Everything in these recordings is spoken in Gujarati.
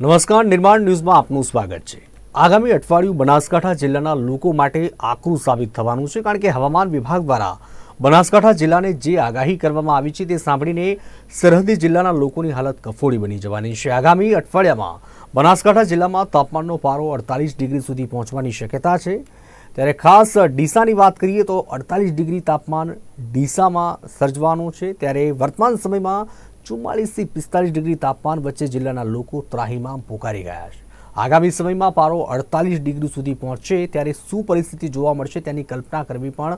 નમસ્કાર, નિર્માણ ન્યૂઝમાં આપનું સ્વાગત છે. આગામી અઠવાડિયું બનાસકાંઠા જિલ્લાના લોકો માટે આકરું સાબિત થવાનું છે કારણ કે હવામાન વિભાગ દ્વારા બનાસકાંઠા જિલ્લાને જે આગાહી કરવામાં આવી છે તે સાંભળીને સરહદી જિલ્લાના લોકોની હાલત કફોડી બની જવાની છે. આગામી અઠવાડિયામાં બનાસકાંઠા જિલ્લામાં તાપમાનનો પારો અડતાલીસ ડિગ્રી સુધી પહોંચવાની શક્યતા છે. ત્યારે ખાસ ડીસાની વાત કરીએ તો અડતાલીસ ડિગ્રી તાપમાન ડીસામાં સર્જવાનું છે. ત્યારે વર્તમાન સમયમાં ચુમ્માલીસથી પિસ્તાલીસ ડિગ્રી તાપમાન વચ્ચે જિલ્લાના લોકો ત્રાહીમામ પોકારી ગયા છે. આગામી સમયમાં પારો અડતાલીસ ડિગ્રી સુધી પહોંચશે ત્યારે શું પરિસ્થિતિ જોવા મળશે તેની કલ્પના કરવી પણ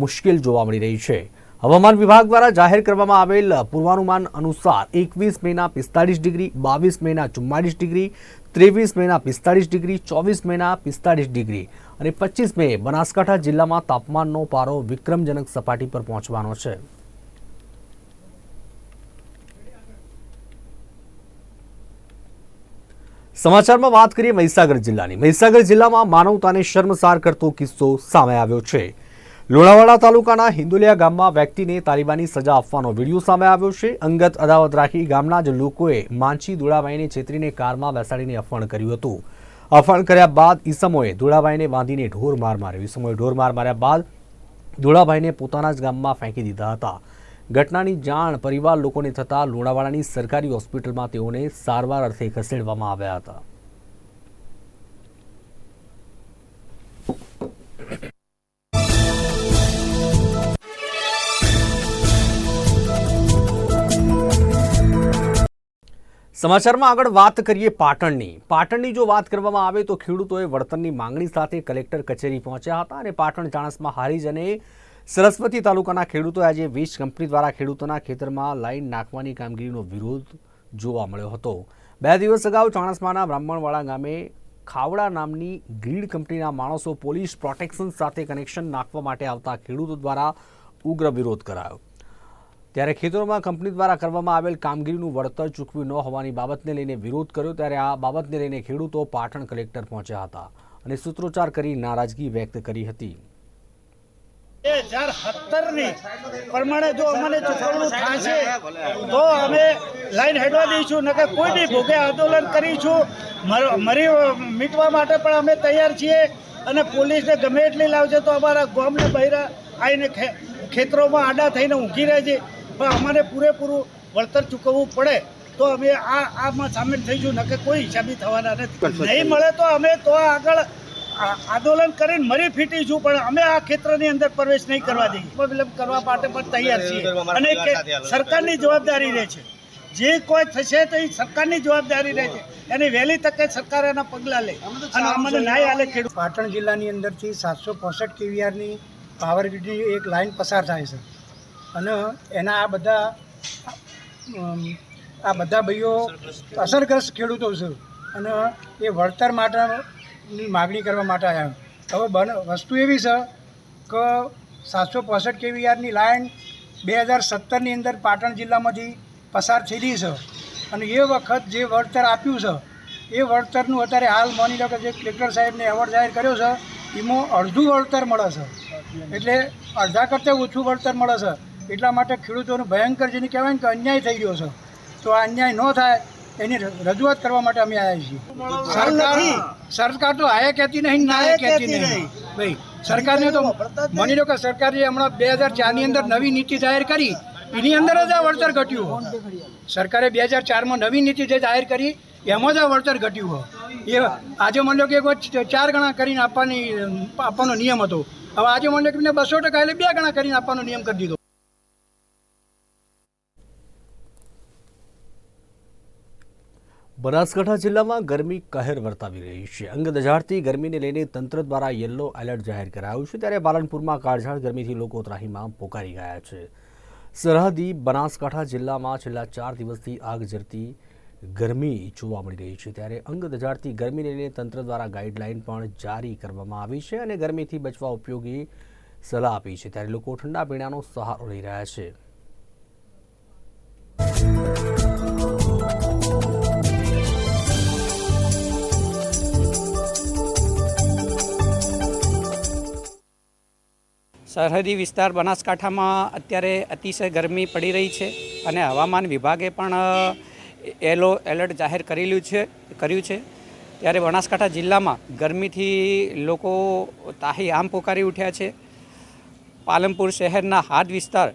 મુશ્કેલ જોવા મળી રહી છે. હવામાન વિભાગ દ્વારા જાહેર કરવામાં આવેલ પૂર્વાનુમાન અનુસાર એકવીસ મેના પિસ્તાળીસ ડિગ્રી, બાવીસ મેના ચુમ્માલીસ ડિગ્રી, ત્રેવીસ મેના પિસ્તાળીસ ડિગ્રી, ચોવીસ મેના પિસ્તાળીસ ડિગ્રી અને પચીસ મે બનાસકાંઠા જિલ્લામાં તાપમાનનો પારો વિક્રમજનક સપાટી પર પહોંચવાનો છે. સમાચારમાં વાત કરીએ મહીસાગર જિલ્લાની. મહીસાગર જિલ્લામાં માનવતાને શર્મસાર કરતો કિસ્સો સામે આવ્યો છે. લોણાવાડા તાલુકાના હિન્દુલિયા ગામમાં વ્યક્તિને તાલિબાની સજા આપવાનો વીડિયો સામે આવ્યો છે. અંગત અદાવત રાખી ગામના જ લોકોએ માંછી દુળાભાઈને છેતરીને કારમાં બેસાડીને અફણ કર્યું હતું. અપહરણ કર્યા બાદ ઈસમોએ દુળાભાઈને બાંધીને ઢોર માર માર્યો. ઈસમોએ ઢોર માર માર્યા બાદ દુળાભાઈને પોતાના જ ગામમાં ફેંકી દીધા હતા. ઘટનાની જાણ પરિવાર લોકોને થતાં લુણાવાડાની સરકારી હોસ્પિટલમાં તેઓને સારવાર અર્થે ખસેડવામાં આવ્યા હતા. સમાચારમાં આગળ વાત કરીએ પાટણની. પાટણની જો વાત કરવામાં આવે તો ખેડૂતોએ વળતરની માંગણી સાથે કલેક્ટર કચેરી પહોંચ્યા હતા અને પાટણ ચાણસમાં હારીજ અને સરસ્વતી તાલુકાના ખેડૂતોએ આજે વીજ કંપની દ્વારા ખેડૂતોના ખેતરમાં લાઈન નાખવાની કામગીરીનો વિરોધ જોવા મળ્યો હતો. બે દિવસ અગાઉ ચાણસમાના બ્રાહ્મણવાડા ગામે ખાવડા નામની ગ્રીડ કંપનીના માણસો પોલીસ પ્રોટેક્શન સાથે કનેક્શન નાખવા માટે આવતા ખેડૂતો દ્વારા ઉગ્ર વિરોધ કરાયો. ત્યારે ખેતરોમાં કંપની દ્વારા કરવામાં આવેલ કામગીરીનું વળતર ચૂકવ્યું ન હોવાની બાબતને લઈને વિરોધ કર્યો, ત્યારે આ બાબતને લઈને ખેડૂતો પાટણ કલેક્ટર પહોંચ્યા હતા અને સૂત્રોચ્ચાર કરી નારાજગી વ્યક્ત કરી હતી. બે હજાર સત્તરની પ્રમાણે જો અમને ચૂકવણું થશે તો અમે લાઈન હેડવા દઈશું નકર કોઈ બી ભોગે આંદોલન કરીશું. મરી મીટવા માટે પણ અમે તૈયાર છીએ અને પોલીસને ગમે એટલી લાવશે તો અમારા ગામને બહેરા આવીને ખેતરોમાં આડા થઈને ઊંઘી રહે છે. પણ અમારે પૂરેપૂરું વળતર ચૂકવવું પડે તો અમે આ આમાં સામેલ થઈશું નકર કોઈ હિસાબી થવાના નથી. નહીં મળે તો અમે તો આગળ આંદોલન કરીને મરી ફીટીશું પણ અમે આ ક્ષેત્રની અંદર પ્રવેશ નહીં કરવા દઈએ. વિલંબ કરવા માટે પણ તૈયાર છીએ. અને સરકારની જવાબદારી રહે છે. જે કોઈ થશે તો એ સરકારની જવાબદારી રહે છે. એની વહેલી તકે સરકાર એના પગલાં લે. અને અમને ન્યાય આલે ખેડૂત. પાટણ જિલ્લાની અંદરથી સાતસો પોસઠ કેવીઆરની પાવર ગ્રીડની એક લાઇન પસાર થાય છે. અને એના આ બધા આ બધા ભાઈઓ અસરગ્રસ્ત ખેડૂતો છે. અને એ વળતર માટેની માગણી કરવા માટે આવ્યા હવે બન, વસ્તુ એવી છે કે સાતસો પોસઠ કેવીઆરની લાઇન બે હજાર સત્તરની અંદર પાટણ જિલ્લામાંથી પસાર થયેલી છે. અને એ વખત જે વળતર આપ્યું છે, એ વળતરનું અત્યારે હાલ માની લો કે જે કલેક્ટર સાહેબને એવોર્ડ જાહેર કર્યો છે, એમાં અડધું વળતર મળે છે. એટલે અડધા કરતાં ઓછું વળતર મળે છે. એટલા માટે ખેડૂતોનું ભયંકર જેને કહેવાય ને કે અન્યાય થઈ ગયો છે. તો આ અન્યાય ન થાય એની રજૂઆત કરવા માટે અમે આવ્યા છીએ. સરકાર સરકાર તો આયા કહેતી નહીં ના કહેતી નહીં. ભાઈ સરકારને તો માની લો કે સરકારે હમણાં બે હજાર ચારની અંદર નવી નીતિ જાહેર કરી. એની અંદર જ આ વળતર ઘટ્યું સરકારે બે હજાર ચારમાં નવી નીતિ જે જાહેર કરી એમાં જ આ વળતર ઘટ્યું હોય. એ આજે માની લો કે એક ચાર ગણા કરીને આપવાની આપવાનો નિયમ હતો. હવે આજે માની લો કે બસો ટકા એટલે બે ગણા કરીને આપવાનો નિયમ કરી દીધો. બનાસકાંઠા જિલ્લામાં ગરમી કહેર વર્તાવી રહી છે. અંગદજાળથી ગરમીને લઈને તંત્ર દ્વારા યલો એલર્ટ જાહેર કરાયું છે ત્યારે પાલનપુરમાં કાળઝાળ ગરમીથી લોકો ત્રાહીમાં પોકારી ગયા છે. સરહદી બનાસકાંઠા જિલ્લામાં છેલ્લા ચાર દિવસથી આગ જરતી ગરમી જોવા મળી રહી છે ત્યારે અંગદજાળથી ગરમીને લઈને તંત્ર દ્વારા ગાઈડલાઈન પણ જારી કરવામાં આવી છે અને ગરમીથી બચવા ઉપયોગી સલાહ આપી છે ત્યારે લોકો ઠંડા પીણાનો સહારો લઈ રહ્યા છે. સરહદી વિસ્તાર બનાસકાંઠામાં અત્યારે અતિશય ગરમી પડી રહી છે અને હવામાન વિભાગે પણ એલો એલર્ટ જાહેર કરેલું છે, કર્યું છે. ત્યારે બનાસકાંઠા જિલ્લામાં ગરમીથી લોકો તાહી આમ પોકારી ઉઠ્યા છે. પાલનપુર શહેરના હાદ વિસ્તાર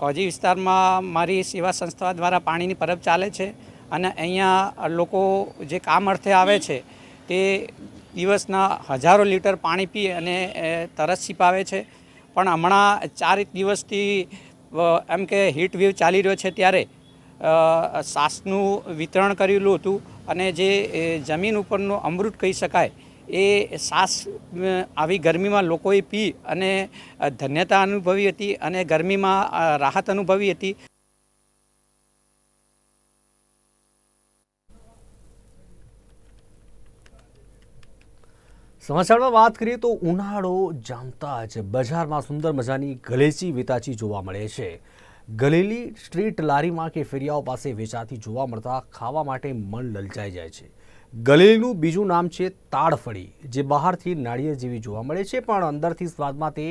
કોજી વિસ્તારમાં મારી સેવા સંસ્થા દ્વારા પાણીની પરબ ચાલે છે અને અહીંયા લોકો જે કામ અર્થે આવે છે તે દિવસના હજારો લીટર પાણી પી અને તરસ છીપાવે છે. પણ હમણાં ચાર એક દિવસથી એમ કે હીટ વેવ ચાલી રહ્યો છે ત્યારે સાસનું વિતરણ કરેલું હતું અને જે જમીન ઉપરનું અમૃત કહી શકાય, એ સાસ આવી ગરમીમાં લોકોએ પી અને ધન્યતા અનુભવી હતી અને ગરમીમાં રાહત અનુભવી હતી. સમાચારમાં વાત કરીએ તો ઉનાળો જામતા જ બજારમાં સુંદર મજાની ગલેચી વેતાચી જોવા મળે છે. ગલેલી સ્ટ્રીટ લારીમાં કે ફેરિયાઓ પાસે વેચાતી જોવા મળતા ખાવા માટે મન લલચાઈ જાય છે. ગલેલીનું બીજું નામ છે તાડફળી જે બહારથી નાળિયેર જેવી જોવા મળે છે, પણ અંદરથી સ્વાદમાં તે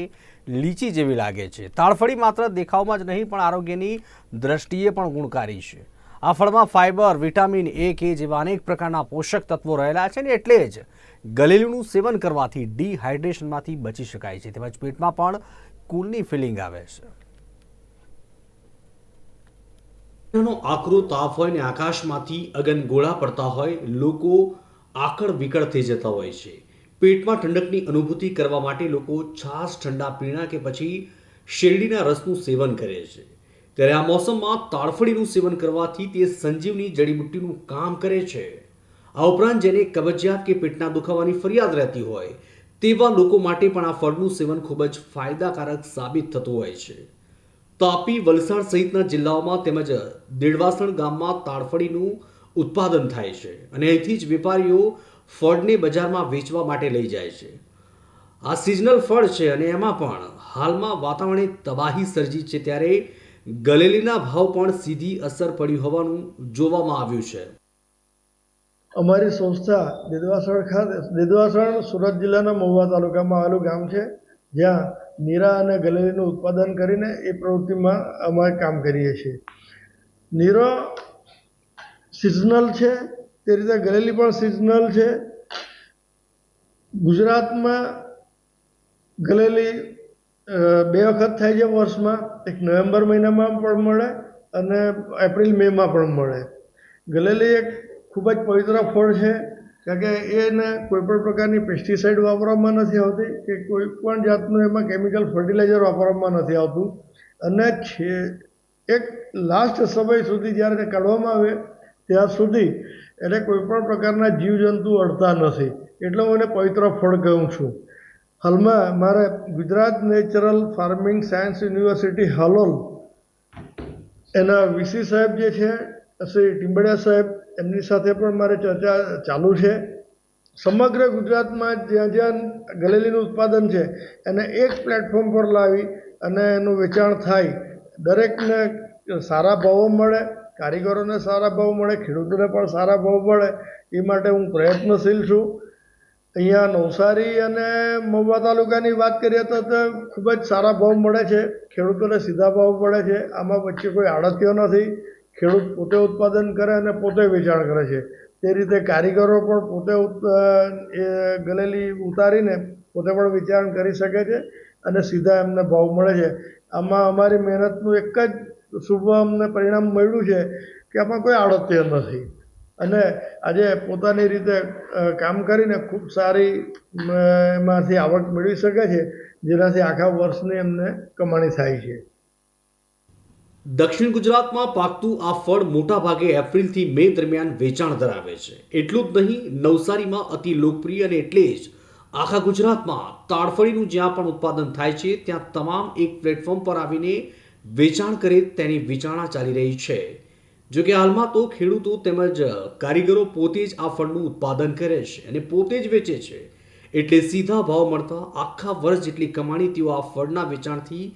લીચી જેવી લાગે છે. તાડફળી માત્ર દેખાવમાં જ નહીં, પણ આરોગ્યની દ્રષ્ટિએ પણ ગુણકારી છે. આ ફળમાં ફાઇબર, વિટામિન એ, કે જેવા અનેક પ્રકારના પોષક તત્વો રહેલા છે ને એટલે જ ગલેલીનું સેવન કરવાથી ડિહાઇડ્રેશનમાંથી બચી શકાય છે. તેમજ પેટમાં પણ કુલની ફિલિંગ આવે છે. આકરો તાપ હોય ને આકાશમાંથી અગનગોળા પડતા હોય, લોકો આકળ વિકળ થઈ જતા હોય છે. પેટમાં ઠંડકની અનુભૂતિ કરવા માટે લોકો છાશ, ઠંડા પીણા કે પછી શેરડીના રસનું સેવન કરે છે. ત્યારે આ મોસમમાં તાળફળીનું સેવન કરવાથી તે સંજીવની જડીબુટ્ટીનું કામ કરે છે. આ ઉપરાંત જેને કબજિયાત કે પેટના દુખાવાની ફરિયાદ રહેતી હોય, તેવા લોકો માટે પણ આ ફળનું સેવન ખૂબ જ ફાયદાકારક સાબિત થતું હોય છે. તાપી, વલસાડ સહિતના જિલ્લાઓમાં તેમજ દેડવાસણ ગામમાં તાળફળીનું ઉત્પાદન થાય છે અને અહીંથી જ વેપારીઓ ફળને બજારમાં વેચવા માટે લઈ જાય છે. આ સિઝનલ ફળ છે અને એમાં પણ હાલમાં વાતાવરણે તબાહી સર્જી છે ત્યારે ગલેલીના ભાવ પણ સીધી અસર પડી હોવાનું જોવામાં આવ્યું છે. અમારી સંસ્થા દેદવાસણ ખાતે, દેદવાસણ સુરત જિલ્લાના મહુવા તાલુકામાં આવેલું ગામ છે, જ્યાં નીરા અને ગલેરીનું ઉત્પાદન કરીને એ પ્રવૃત્તિમાં અમે કામ કરીએ છીએ. નીરો સિઝનલ છે, તે રીતે ગલેલી પણ સિઝનલ છે. ગુજરાતમાં ગલેલી બે વખત થાય છે વર્ષમાં. એક નવેમ્બર મહિનામાં પણ મળે અને એપ્રિલ મેમાં પણ મળે. ગલેલી એક ખૂબ જ પવિત્ર ફળ છે, કારણ કે એને કોઈપણ પ્રકારની પેસ્ટિસાઇડ વાપરવામાં નથી આવતી કે કોઈ પણ જાતનું એમાં કેમિકલ ફર્ટિલાઇઝર વાપરવામાં નથી આવતું. અને છે, એક લાસ્ટ સમય સુધી જ્યારે એને કાઢવામાં આવે ત્યાં સુધી એને કોઈપણ પ્રકારના જીવજંતુ અડતા નથી. એટલે હું એને પવિત્ર ફળ કહું છું. હાલમાં મારે Gujarat natural farming science university Halol. એના વીસી સાહેબ જે છે, શ્રી ટીમ્બડિયા સાહેબ, એમની સાથે પણ મારે ચર્ચા ચાલુ છે. સમગ્ર ગુજરાતમાં જ્યાં જ્યાં ગલેલીનું ઉત્પાદન છે, એને એક પ્લેટફોર્મ પર લાવી અને એનું વેચાણ થાય. દરેકને સારા ભાવો મળે, કારીગરોને સારા ભાવ મળે, ખેડૂતોને પણ સારા ભાવ મળે, એ માટે હું પ્રયત્નશીલ છું. અહીંયા નવસારી અને મહુવા તાલુકાની વાત કરીએ તો ખૂબ જ સારા ભાવ મળે છે. ખેડૂતોને સીધા ભાવ મળે છે. આમાં વચ્ચે કોઈ આડતીઓ નથી. ખેડૂત પોતે ઉત્પાદન કરે અને પોતે વેચાણ કરે છે. તે રીતે કારીગરો પણ પોતે એ ગલેલી ઉતારીને પોતે પણ વેચાણ કરી શકે છે અને સીધા એમને ભાવ મળે છે. આમાં અમારી મહેનતનું એક જ શુભ અમને પરિણામ મળ્યું છે કે આમાં કોઈ આડત્ય નથી. અને આજે પોતાની રીતે કામ કરીને ખૂબ સારી એમાંથી આવક મેળવી શકે છે, જેનાથી આખા વર્ષની એમને કમાણી થાય છે. દક્ષિણ ગુજરાતમાં પાકતું આ ફળ મોટાભાગે એપ્રિલથી મે દરમિયાન વેચાણ ધરાવે છે. એટલું જ નહીં, નવસારીમાં અતિ લોકપ્રિય અને એટલે જ આખા ગુજરાતમાં તાડફળીનું જ્યાં પણ ઉત્પાદન થાય છે, ત્યાં તમામ એક પ્લેટફોર્મ પર આવીને વેચાણ કરે તેની વિચારણા ચાલી રહી છે. જો કે હાલમાં તો ખેડૂતો તેમજ કારીગરો પોતે જ આ ફળનું ઉત્પાદન કરે છે અને પોતે જ વેચે છે. એટલે સીધા ભાવ મળતા આખા વર્ષ જેટલી કમાણી તેઓ આ ફળના વેચાણથી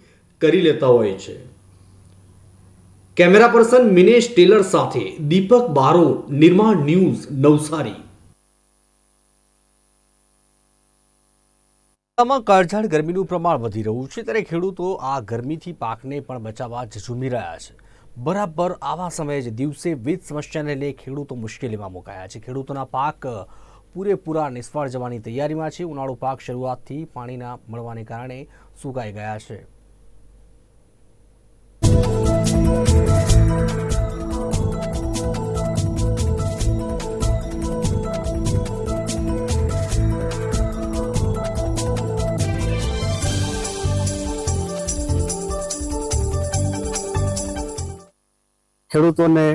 કરી લેતા હોય છે. કેમેરા પર્સન મિનેશ ટેલર સાથે દીપક બારો, નિર્માણ ન્યૂઝ, નવસારી. જિલ્લામાં કાળઝાળ ગરમીનું પ્રમાણ વધી રહ્યું છે, ત્યારે ખેડૂતો આ ગરમીથી પાકને પણ બચાવવા ઝઝૂમી રહ્યા છે. બરાબર આવા સમયે જ દિવસે વીજ સમસ્યાને લઈ ખેડૂતો મુશ્કેલીમાં મુકાયા છે. ખેડૂતોના પાક પૂરેપૂરા નિષ્ફળ જવાની તૈયારીમાં છે. ઉનાળુ પાક શરૂઆતથી પાણીના મળવાને કારણે સુકાઈ ગયા છે. ખેડૂતોને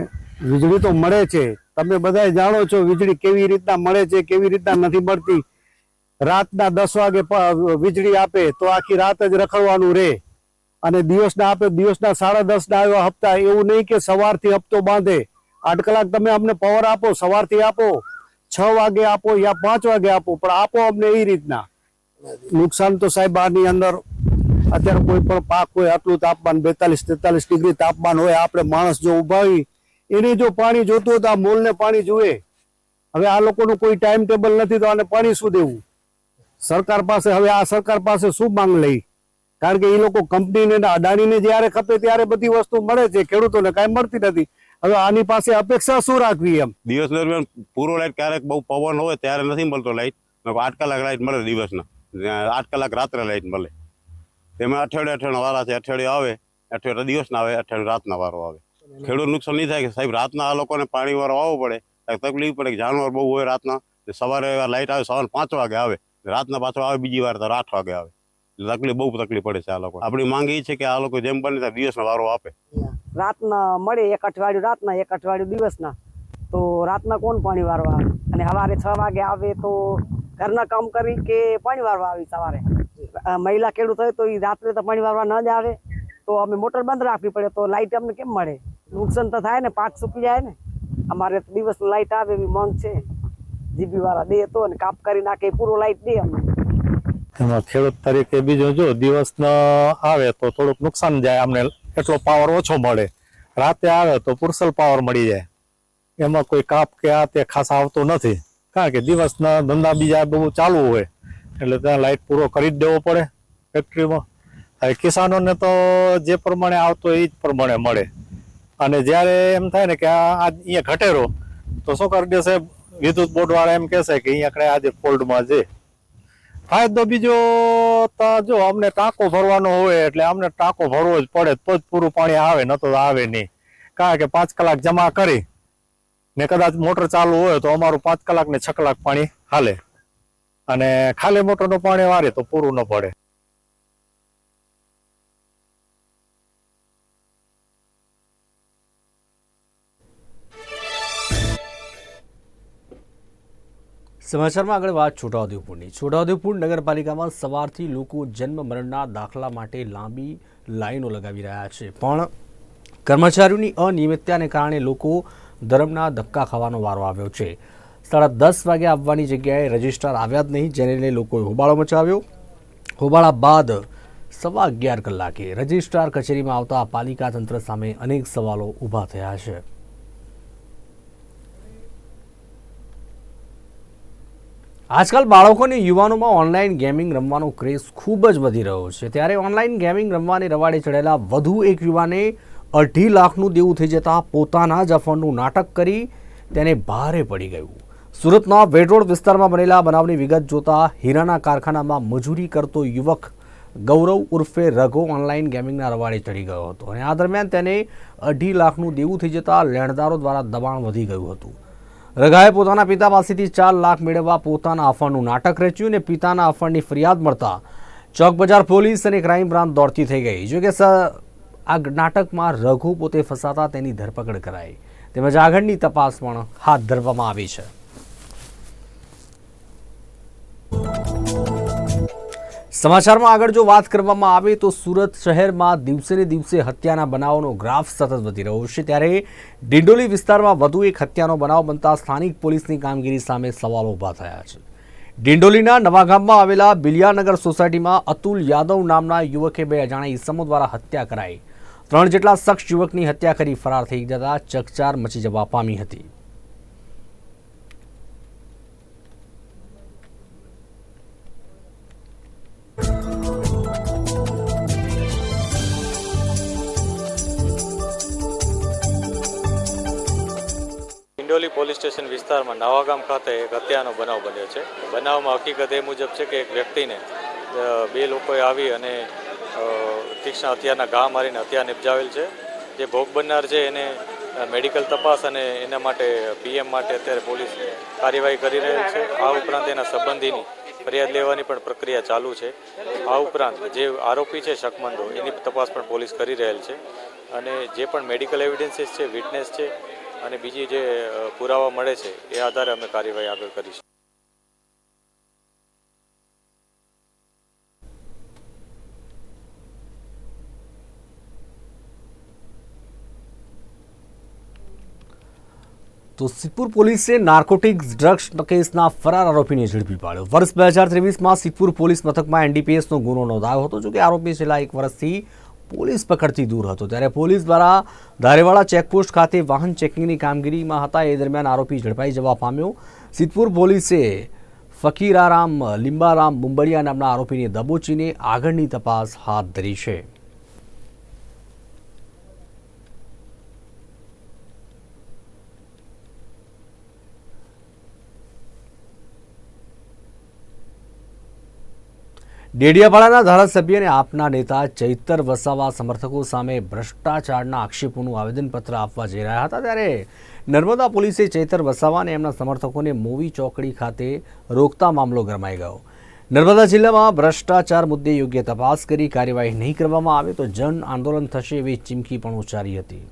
વીજળી તો મળે છે. તમે બધા જાણો છો વીજળી કેવી રીતના મળે છે, કેવી રીતના નથી મળતી. રાતના દસ વાગે વીજળી આપે તો આખી રાત જ રખડવાનું રહે અને દિવસના આપે, દિવસના સાડા દસ ના આવ્યા હપ્તા, એવું નહીં કે સવારથી હપ્તો બાંધે. આઠ કલાક તમે અમને પાવર આપો, સવારથી આપો. છ વાગે આપો યા પાંચ વાગે આપો, પણ આપો અમને એ રીતના. નુકસાન તો સાહેબ આની અંદર અત્યારે કોઈ પણ પાક હોય, આટલું તાપમાન, બેતાલીસ, તેતાલીસ ડિગ્રી તાપમાન હોય, આપણે માણસ જો ઊભા હોય, એને જો પાણી જોતું હોય તો આ મોલને પાણી જુએ. હવે આ લોકોનું કોઈ ટાઈમ ટેબલ નથી, તો આને પાણી શું દેવું? સરકાર પાસે હવે આ સરકાર પાસે શું માંગ લઈ? કારણ કે એ લોકો કંપનીને અદાણીને જ્યારે ખપે ત્યારે બધી વસ્તુ મળે છે, ખેડૂતોને કાંઈ મળતી નથી. હવે આની પાસે અપેક્ષા શું રાખવી એમ? દિવસ દરમિયાન પૂરો લાઈટ ક્યારેક બહુ પવન હોય ત્યારે નથી મળતો લાઈટ. આઠ કલાક લાઈટ મળે દિવસના. આઠ કલાક રાત્રે લાઈટ મળે. તેમાં અઠવાડિયે અઠવાડિયે વારા છે અઠવાડિયે આવે અઠવાડિયે દિવસના આવે અઠવાડિયે રાતના વારો આવે. ખેડૂત નુકસાન નહીં થાય કે સાહેબ રાતના આ લોકોને પાણી વારો આવવો પડે તકલીફ પડે કે જાનવર બહુ હોય રાતના સવારે લાઇટ આવે સવારે પાંચ વાગે આવે રાતના પાછો આવે બીજી વાર તો આઠ વાગે આવે. તકલીફ બહુ તકલીફ પડે છે આ લોકો આપણી માંગ એ છે કે આ લોકો જેમ બને ત્યાં દિવસનો વારો આપે. રાતના મળે એક અઠવાડિયું રાતના એક અઠવાડિયું દિવસના તો રાતના કોણ પાણી વારવા? આવે અને સવારે છ વાગે આવે તો ઘરના કામ કરી કે પાણી વારવા આવી સવારે? મહિલા ખેડૂત હોય તો એ રાત્રે તો પાણી વાળવા ન જ આવે. તો અમે મોટર બંધ રાખવી પડે તો લાઇટ અમને કેમ મળે? નુકસાન તો થાય ને, પાક સૂકી જાય ને. અમારે દિવસ લાઇટ આવે એવી માંગ છે. જીબી વાળા દે તો ને કાપ કરી નાખે પૂરો લાઈટ દે અમને. એમાં ખેડૂત તરીકે બીજો જો દિવસ આવે તો થોડુંક નુકસાન જાય, અમને એટલો પાવર ઓછો મળે. રાતે આવે તો પુરસલ પાવર મળી જાય. એમાં કોઈ કાપ કે આ તે ખાસ આવતો નથી. કારણ કે દિવસના ધંધા બીજા બહુ ચાલુ હોય. એટલે ત્યાં લાઇટ પૂરો કરી જ દેવો પડે ફેક્ટરીમાં હવે કિસાનોને તો જે પ્રમાણે આવતો એ જ પ્રમાણે મળે. અને જ્યારે એમ થાય ને કે આ અહીંયા ઘટેરો તો શું કરી દેશે વિદ્યુત બોર્ડવાળા એમ કહેશે કે અહીંયા કણે આજે ફોલ્ડમાં છે. ફાયદો બીજો જો અમને ટાંકો ભરવાનો હોય એટલે અમને ટાંકો ભરવો જ પડે, તો જ પૂરું પાણી આવે, ન તો આવે નહીં. કારણ કે પાંચ કલાક જમા કરી ને કદાચ મોટર ચાલુ હોય તો અમારું પાંચ કલાક ને છ કલાક પાણી હાલે. અને ખાલી મોટરનું પાણી વારે તો પૂરું ન પડે. સમાચારમાં આગળ વાત છોટાઉદેપુરની. છોટાઉદેપુર નગરપાલિકામાં સવારથી લોકો જન્મ મરણના દાખલા માટે લાંબી લાઈનો લગાવી રહ્યા છે. પણ કર્મચારીઓની અનિયમિતતાને કારણે લોકો ધર્મના ધક્કા ખાવાનો વારો આવ્યો છે. સાડા દસ વાગે આવવાની જગ્યાએ રજિસ્ટ્રાર આવ્યા જ નહીં, જેને લઈને લોકોએ હોબાળો મચાવ્યો. હોબાળા બાદ સવા અગિયાર કલાકે રજિસ્ટ્રાર કચેરીમાં આવતા પાલિકા તંત્ર સામે અનેક સવાલો ઊભા થયા છે. આજકાલ બાળકો અને યુવાનોમાં ઓનલાઈન ગેમિંગ રમવાનો ક્રેઝ ખૂબ જ વધી રહ્યો છે. ત્યારે ઓનલાઈન ગેમિંગ રમવાની રવાડે ચડેલા વધુ એક યુવાને અઢી લાખનું દેવું થઈ જતાં પોતાના જ અફંડનું નાટક કરી તેને ભારે પડી ગયું. સુરતના વેડરોડ વિસ્તારમાં બનેલા બનાવની વિગત જોતા હીરાના કારખાનામાં મજૂરી કરતો યુવક ગૌરવ ઉર્ફે રઘો ઓનલાઈન ગેમિંગના રવાડે ચડી ગયો હતો અને આ દરમિયાન તેને અઢી લાખનું દેવું થઈ જતાં લેણદારો દ્વારા દબાણ વધી ગયું હતું. રઘાએ પોતાના પિતા પાસેથી ચાર લાખ મેળવવા પોતાના આફણનું નાટક રચ્યું અને પિતાના આફણની ફરિયાદ મળતા ચોક બજાર પોલીસ અને ક્રાઇમ બ્રાન્ચ દોડતી થઈ ગઈ. જોકે આ નાટકમાં રઘુ પોતે ફસાતા તેની ધરપકડ કરાઈ. તેમજ આગળની તપાસ પણ હાથ ધરવામાં આવી છે. સમાચારમાં આગળ જો વાત કરવામાં આવે તો સુરત શહેરમાં દિવસે ને દિવસે હત્યાના બનાવોનો ગ્રાફ સતત વધી રહ્યો છે. ત્યારે ડિંડોલી વિસ્તારમાં વધુ એક હત્યાનો બનાવ બનતા સ્થાનિક પોલીસની કામગીરી સામે સવાલો ઊભા થયા છે. ડિંડોલીના નવાગામમાં આવેલા બિલિયાનગર સોસાયટીમાં અતુલ યાદવ નામના યુવકે બે અજાણ્યા ઈસમો દ્વારા હત્યા કરાઈ. ત્રણ જેટલા શખ્સ યુવકની હત્યા કરી ફરાર થઈ જતા ચકચાર મચી જવા પામી હતી. પોલીસ સ્ટેશન વિસ્તારમાં નવાગામ ખાતે એક હત્યાનો બનાવ બન્યો છે. બનાવમાં હકીકત એ મુજબ છે કે એક વ્યક્તિને બે લોકોએ આવી અને તીક્ષ્ણ હત્યાના ઘા મારીને હત્યા નિપજાવેલ છે. જે ભોગ બનનાર છે એને મેડિકલ તપાસ અને એના માટે, પીએમ માટે અત્યારે પોલીસ કાર્યવાહી કરી રહેલ છે. આ ઉપરાંત એના સંબંધીની ફરિયાદ લેવાની પણ પ્રક્રિયા ચાલુ છે. આ ઉપરાંત જે આરોપી છે શકમંદો, એની તપાસ પણ પોલીસ કરી રહેલ છે. અને જે પણ મેડિકલ એવિડન્સીસ છે, વિટનેસ છે અને બીજી જે પુરાવા મળે છે, એ આધારે અમે કાર્યવાહી આગળ કરીશું. તો સિદ્ધપુર પોલીસે નાર્કોટિક્સ ડ્રગ્સ કેસના ફરાર આરોપીને ઝડપી પાડ્યો. વર્ષ બે હજાર ત્રેવીસમાં સિદ્ધપુર પોલીસ મથકમાં એનડીપીએસનો ગુનો નોંધાયો હતો, જોકે આરોપી છેલ્લા એક વર્ષથી પોલીસ પકડથી દૂર હતો. ત્યારે પોલીસ દ્વારા ધારેવાડા ચેકપોસ્ટ ખાતે વાહન ચેકિંગની કામગીરીમાં હતા. એ દરમિયાન આરોપી ઝડપાઈ જવા પામ્યો. સિદ્ધપુર પોલીસે ફકીરારામ, લીંબારામ મુંબડિયા નામના આરોપીને દબોચીને આગળની તપાસ હાથ ધરી છે. ડેડિયાપાડાના ધારાસભ્ય અને આપના નેતા ચૈતર વસાવા સમર્થકો સામે ભ્રષ્ટાચારના આક્ષેપોનું આવેદનપત્ર આપવા જઈ રહ્યા હતા ત્યારે નર્મદા પોલીસે ચૈતર વસાવા અને એમના સમર્થકોને મોવી ચોકડી ખાતે રોકતા મામલો ગરમાઈ ગયો. નર્મદા જિલ્લામાં ભ્રષ્ટાચાર મુદ્દે યોગ્ય તપાસ કરી કાર્યવાહી નહીં કરવામાં આવે તો જન આંદોલન થશે એવી ચીમકી પણ ઉચ્ચારી હતી.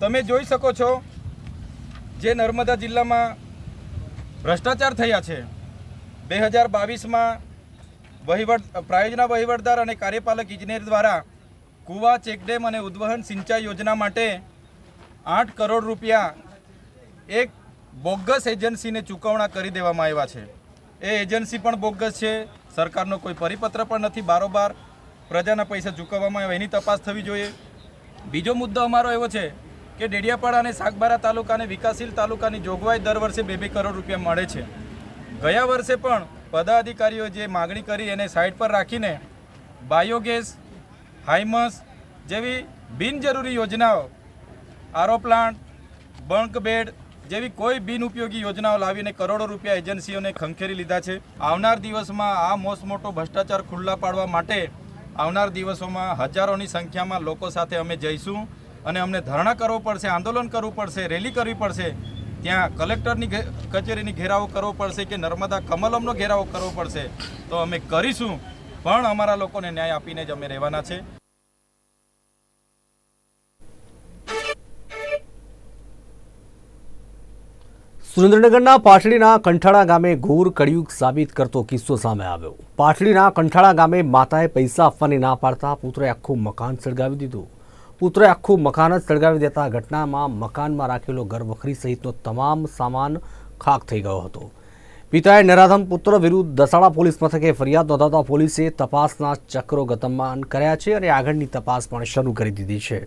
તમે જોઈ શકો છો જે નર્મદા જિલ્લામાં ભ્રષ્ટાચાર થયા છે. બે હજાર બાવીસમાં વહીવટ, પ્રાયોજના વહીવટદાર અને કાર્યપાલક ઇજનેર દ્વારા કુવા, ચેકડેમ અને ઉદ્વહન સિંચાઈ યોજના માટે આઠ કરોડ રૂપિયા એક બોગસ એજન્સીને ચૂકવણા કરી દેવામાં આવ્યા છે. એ એજન્સી પણ બોગસ છે. સરકારનો કોઈ પરિપત્ર પણ નથી. બારોબાર પ્રજાના પૈસા ચૂકવવામાં આવે એની તપાસ થવી જોઈએ. બીજો મુદ્દો અમારો એવો છે કે ડેડિયાપાડા અને સાગબારા તાલુકાને વિકાસશીલ તાલુકાની જોગવાઈ દર વર્ષે બે બે કરોડ રૂપિયા મળે છે. ગયા વર્ષે પણ પદાધિકારીઓ જે માગણી કરી એને સાઈડ પર રાખીને બાયોગેસ હાઇમસ જેવી બિનજરૂરી યોજનાઓ, આરો પ્લાન્ટ, બંક બેડ જેવી કોઈ બિનઉપયોગી યોજનાઓ લાવીને કરોડો રૂપિયા એજન્સીઓને ખંખેરી લીધા છે. આવનાર દિવસમાં આ મોસમોટો ભ્રષ્ટાચાર ખુલ્લા પાડવા માટે આવનાર દિવસોમાં હજારોની સંખ્યામાં લોકો સાથે અમે જઈશું. અને અમને ધરણા કરવો પડશે, આંદોલન કરવું પડશે, રેલી કરવી પડશે, ત્યાં કલેક્ટરની કચેરીની ઘેરાવો કરવો પડશે કે નર્મદા કમલમનો ઘેરાવો કરવો પડશે, તો અમે કરીશું, પણ અમારા લોકોને ન્યાય આપીને જ અમે રહેવાના છે. સુરેન્દ્રનગરના પાટડીના કંઠાળા ગામે ઘોર કળિયુગ સાબિત કરતો કિસ્સો સામે આવ્યો. પાટડીના કંઠાળા ગામે માતાએ પૈસા આપવાની ના પાડતા પુત્રે આખું મકાન સળગાવી દીધું. પુત્રએ આખું મકાન જ સળગાવી દેતા ઘટનામાં મકાનમાં રાખેલો ઘરવખરી સહિતનો તમામ સામાન ખાક થઈ ગયો હતો. પિતાએ નરાધમ પુત્ર વિરુદ્ધ દસાડા પોલીસ મથકે ફરિયાદ નોંધાતા પોલીસે તપાસના ચક્રો ગતમાન કર્યા છે અને આગળની તપાસ પણ શરૂ કરી દીધી છે.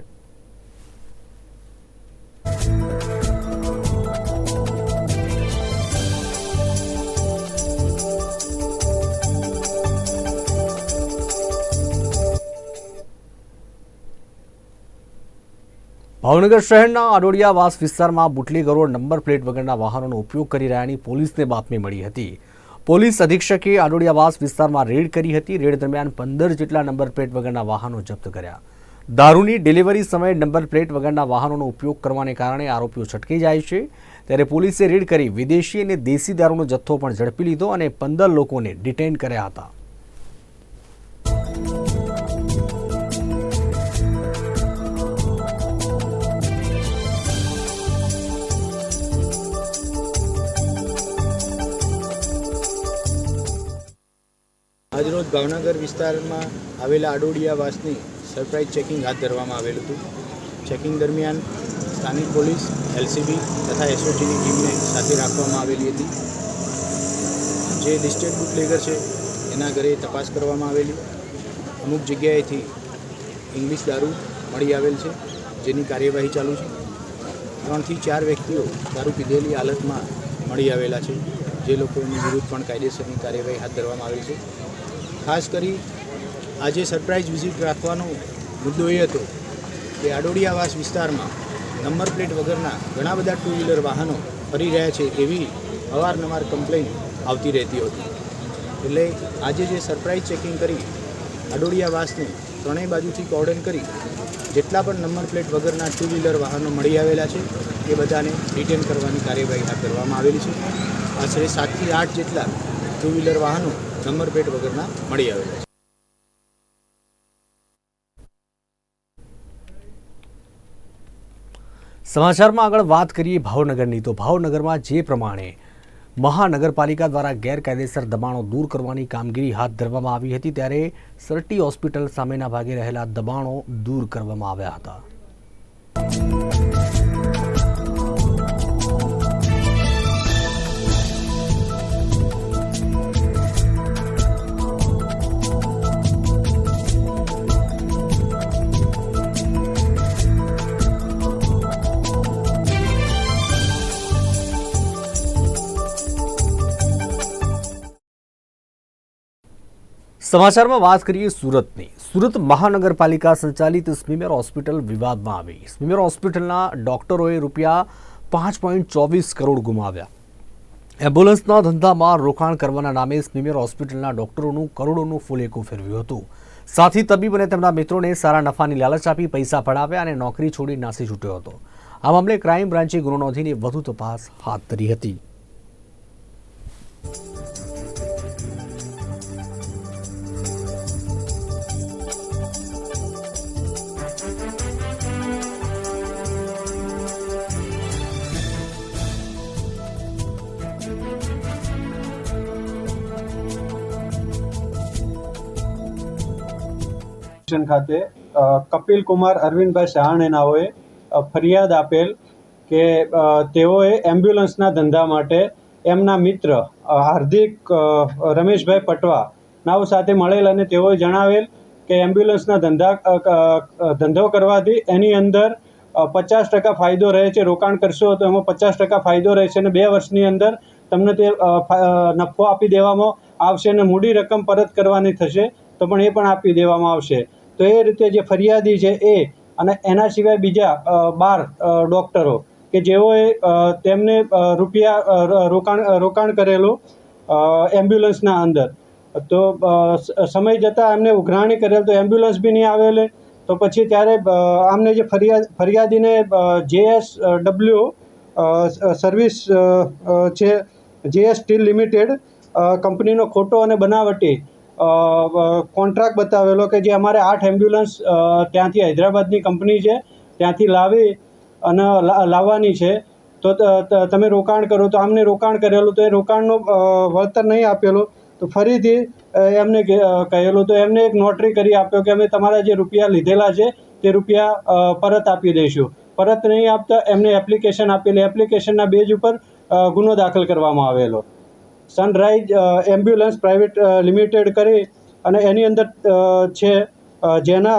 ભાવનગર શહેરના આડોડિયાવાસ વિસ્તારમાં બુટલેગરો નંબર પ્લેટ વગરના વાહનોનો ઉપયોગ કરી રહ્યાની પોલીસને બાતમી મળી હતી. પોલીસ અધિક્ષકે આડોડિયાવાસ વિસ્તારમાં રેડ કરી હતી. રેડ દરમિયાન પંદર જેટલા નંબર પ્લેટ વગરના વાહનો જપ્ત કર્યા. દારૂની ડિલિવરી સમયે નંબર પ્લેટ વગરના વાહનોનો ઉપયોગ કરવાને કારણે આરોપીઓ છટકી જાય છે. ત્યારે પોલીસે રેડ કરી વિદેશી અને દેશી દારૂનો જથ્થો પણ ઝડપી લીધો અને પંદર લોકોને ડિટેન કર્યા હતા. આજરોજ ભાવનગર વિસ્તારમાં આવેલા આડોડિયાવાસની સરપ્રાઇઝ ચેકિંગ હાથ ધરવામાં આવેલું હતું. ચેકિંગ દરમિયાન સ્થાનિક પોલીસ, એલસીબી તથા એસઓજીની ટીમને સાથે રાખવામાં આવેલી હતી. જે લિસ્ટેડ બુટલેગર છે, એના ઘરે તપાસ કરવામાં આવેલી. અમુક જગ્યાએથી ઇંગ્લિશ દારૂ મળી આવેલ છે, જેની કાર્યવાહી ચાલુ છે. ત્રણથી ચાર વ્યક્તિઓ દારૂ પીધેલી હાલતમાં મળી આવેલા છે. જે લોકોની વિરુદ્ધ પણ કાયદેસરની કાર્યવાહી હાથ ધરવામાં આવી છે. ખાસ કરી આજે સરપ્રાઇઝ વિઝિટ રાખવાનો મુદ્દો એ હતો કે આડોડિયાવાસ વિસ્તારમાં નંબર પ્લેટ વગરના ઘણા બધા ટુ વ્હીલર વાહનો ફરી રહ્યા છે એવી અવારનવાર કમ્પ્લેન આવતી રહેતી હતી. એટલે આજે જે સરપ્રાઇઝ ચેકિંગ કરી આડોડિયાવાસને ત્રણેય બાજુથી કોર્ડન કરી, જેટલા પણ નંબર પ્લેટ વગરના ટુ વ્હીલર વાહનો મળી આવેલા છે, એ બધાને ડિટેન કરવાની કાર્યવાહી હાથ ધરવામાં આવેલી છે. આશરે સાતથી આઠ જેટલા ટુ વ્હીલર વાહનો નંબર વગરના મળી આવેલા છે. સમાચારમાં આગળ વાત કરીએ ભાવનગરની. તો ભાવનગરમાં જે પ્રમાણે મહાનગરપાલિકા દ્વારા ગેરકાયદેસર દબાણો દૂર કરવાની કામગીરી હાથ ધરવામાં આવી હતી, ત્યારે સરટી હોસ્પિટલ સામેના ભાગે રહેલા દબાણો દૂર કરવામાં આવ્યા હતા. સમાચારમાં વાત કરીએ સુરતની. સુરત મહાનગરપાલિકા સંચાલિત સ્મીમેર હોસ્પિટલ વિવાદમાં આવી. સ્મીમેર હોસ્પિટલના ડોક્ટરોએ રૂપિયા પાંચ પોઈન્ટ ચોવીસ કરોડ ગુમાવ્યા. એમ્બ્યુલન્સના ધંધામાં રોકાણ કરવાના નામે સ્મીમેર હોસ્પિટલના ડોક્ટરોનું કરોડોનું ફૂલેકું ફેરવ્યું હતું. સાથી તબીબ અને તેમના મિત્રોને સારા નફાની લાલચ આપી પૈસા પડાવ્યા અને નોકરી છોડી નાસી છૂટ્યો હતો. આ મામલે ક્રાઇમ બ્રાન્ચે ગુનો નોંધીને વધુ તપાસ હાથ ધરી હતી. સ્ટેશન ખાતે કપિલ કુમાર અરવિંદભાઈ સહાણેનાઓએ અ, ફરિયાદ આપેલ કે તેઓએ એમ્બ્યુલન્સના ધંધા માટે એમના મિત્ર હાર્દિક રમેશભાઈ પટવા નાઓ સાથે મળેલ અને તેઓએ જણાવેલ કે એમ્બ્યુલન્સના ધંધા ધંધો કરવાથી એની અંદર પચાસ ટકા ફાયદો રહે છે રોકાણ કરશો તો એમાં પચાસ ટકા ફાયદો રહે છે અને બે વર્ષની અંદર તમને તે નફો આપી દેવામાં આવશે અને મૂડી રકમ પરત કરવાની થશે તો પણ એ પણ આપી દેવામાં આવશે. તો એ રીતે જે ફરિયાદી છે એ અને એના સિવાય બીજા બાર ડૉક્ટરો કે જેઓએ તેમને રૂપિયા રોકાણ રોકાણ કરેલું એમ્બ્યુલન્સના અંદર. તો સમય જતાં એમને ઉઘરાણી કરેલ, તો એમ્બ્યુલન્સ બી નહીં આવેલે. તો પછી ત્યારે આમને જે ફરિયાદ ફરિયાદીને જેએસ ડબલ્યુ સર્વિસ છે, જેએસ સ્ટીલ લિમિટેડ કંપનીનો ખોટો અને બનાવટી કોન્ટ્રાક્ટ બતાવેલો કે જે અમારે આઠ એમ્બ્યુલન્સ ત્યાંથી હૈદરાબાદની કંપની છે, ત્યાંથી લાવી અને લાવવાની છે. તો તમે રોકાણ કરો, તો આમને રોકાણ કરેલું, તો એ રોકાણનું વળતર નહીં આપેલું. તો ફરીથી એમને કહેલું, તો એમને એક નોટરી કરી આપ્યો કે અમે તમારા જે રૂપિયા લીધેલા છે, તે રૂપિયા પરત આપી દઈશું. પરત નહીં આપતા એમને એપ્લિકેશન આપેલી. એપ્લિકેશનના બેઝ ઉપર ગુનો દાખલ કરવામાં આવેલો. સનરાઈઝ એમ્બ્યુલન્સ પ્રાઇવેટ લિમિટેડ કરી અને એની અંદર છે જેના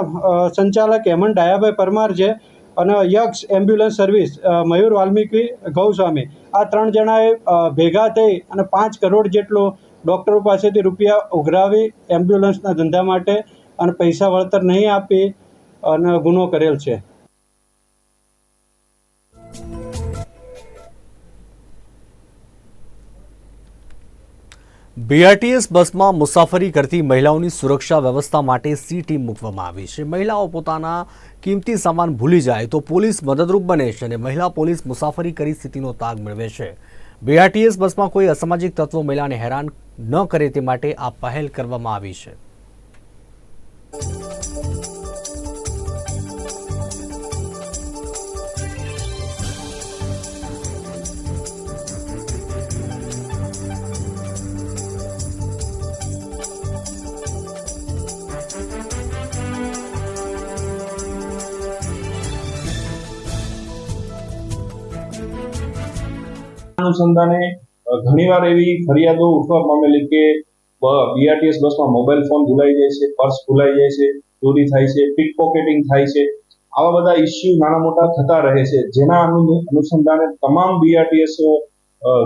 સંચાલક હેમંત ડાયાભાઈ પરમાર છે અને યક્ષ એમ્બ્યુલન્સ સર્વિસ મયુર વાલ્મીકી ગૌસ્વામી. આ ત્રણ જણાએ ભેગા થઈ અને પાંચ કરોડ જેટલો ડૉક્ટરો પાસેથી રૂપિયા ઉઘરાવી એમ્બ્યુલન્સના ધંધા માટે અને પૈસા વળતર નહીં આપી અને ગુનો કરેલ છે. બીઆરટીએસ બસમાં મુસાફરી કરતી મહિલાઓની સુરક્ષા વ્યવસ્થા માટે સી ટીમ મૂકવામાં આવી છે. મહિલાઓ પોતાના કિંમતી સામાન ભૂલી જાય તો પોલીસ મદદરૂપ બને છે અને મહિલા પોલીસ મુસાફરી કરી સ્થિતિનો તાગ મેળવે છે. બીઆરટીએસ બસમાં કોઈ અસામાજિક તત્વો મહિલાને હેરાન ન કરે તે માટે આ પહેલ કરવામાં આવી છે. અનુસંધાને ઘણીવાર એવી ફરિયાદો ઉઠવા પામેલી કે બીઆરટીએસ બસમાં મોબાઈલ ફોન ભૂલાઈ જાય છે પર્સ ભૂલાઈ જાય છે, ચોરી થાય છે પિક પોકેટિંગ થાય છે. આવા બધા ઇસ્યુ નાના મોટા થતા રહે છે. જેના અનુ- અનુસંધાને તમામ બીઆરટીએસ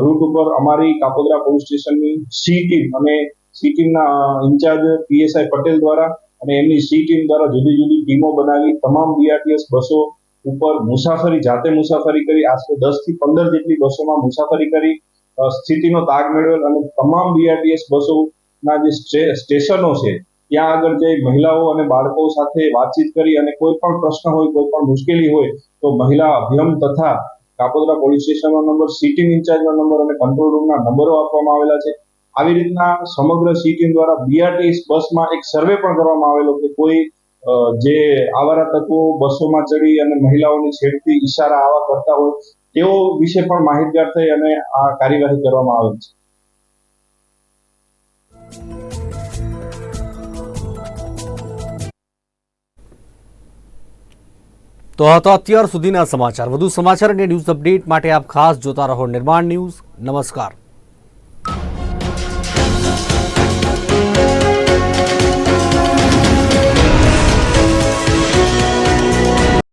રૂટ ઉપર અમારી કાપોદરા પોલીસ સ્ટેશનની સી ટીમ અને સી ટીમના ઇન્ચાર્જ પીએસઆઈ પટેલ દ્વારા અને એમની સી ટીમ દ્વારા જુદી જુદી ટીમો બનાવી તમામ બીઆરટીએસ બસો ઉપર મુસાફરી, જાતે મુસાફરી કરી, આશરે દસથી પંદર જેટલી બસોમાં મુસાફરી કરી સ્થિતિનો તાગ મેળવેલ અને તમામ બીઆરટીએસ બસોના જે સ્ટે- સ્ટેશનો છે, ત્યાં આગળ જઈ મહિલાઓ અને બાળકો સાથે વાતચીત કરી અને કોઈ પણ પ્રશ્ન હોય, કોઈ પણ મુશ્કેલી હોય, તો મહિલા અભિયમ તથા કાપોદરા પોલીસ સ્ટેશનનો નંબર સિટી ઇન્ચાર્જનો નંબર અને કંટ્રોલ રૂમના નંબરો આપવામાં આવેલા છે. આવી રીતના સમગ્ર સિટી દ્વારા બીઆરટીએસ બસમાં એક સર્વે પણ કરવામાં આવેલો કે કોઈ જે આવારા તત્વો બસોમાં ચડી અને મહિલાઓની છેડતી ઈશારા આવા કરતા હોય, તેઓ વિશે પણ માહિતગાર થઈ અને આ કાર્યવાહી કરવામાં આવેલ છે. તો આ તો અત્યાર સુધીના સમાચાર. વધુ સમાચાર અને ન્યૂઝ અપડેટ માટે આપ ખાસ જોતા રહો નિર્માણ ન્યૂઝ. નમસ્કાર.